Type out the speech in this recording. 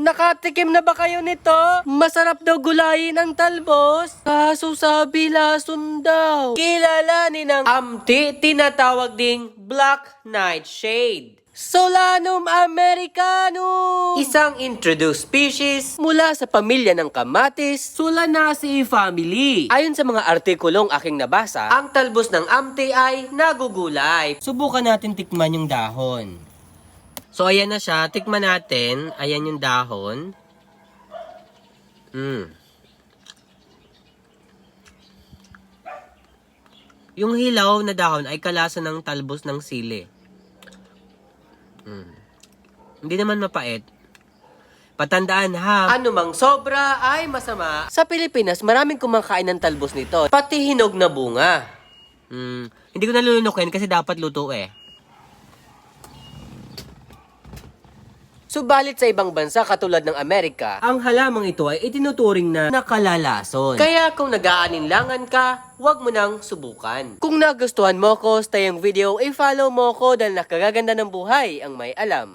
Nakatikim na ba kayo nito? Masarap daw gulayin ang talbos. Kaso sabi lason daw. Kilalanin ng amti, tinatawag ding Black Nightshade. Solanum americanum! Isang introduced species mula sa pamilya ng kamatis, Solanaceae family. Ayon sa mga artikulong aking nabasa, ang talbos ng amte ay nagugulay. Subukan natin tikman yung dahon. So, ayan na siya. Tikman natin. Ayan yung dahon. Mm. Yung hilaw na dahon ay kalasa ng talbos ng sili. Mm. Hindi naman mapait. Patandaan ha, anumang sobra ay masama. Sa Pilipinas, maraming kumakain ng talbos nito. Pati hinog na bunga. Mm, hindi ko nalulunukin kasi dapat luto eh. Subalit sa ibang bansa katulad ng Amerika, ang halamang ito ay itinuturing na nakalalason. Kaya kung nag-aaninlangan ka, huwag mo nang subukan. Kung nagustuhan mo ko sa tayong video, i-follow mo ko dahil nakagaganda ng buhay ang may alam.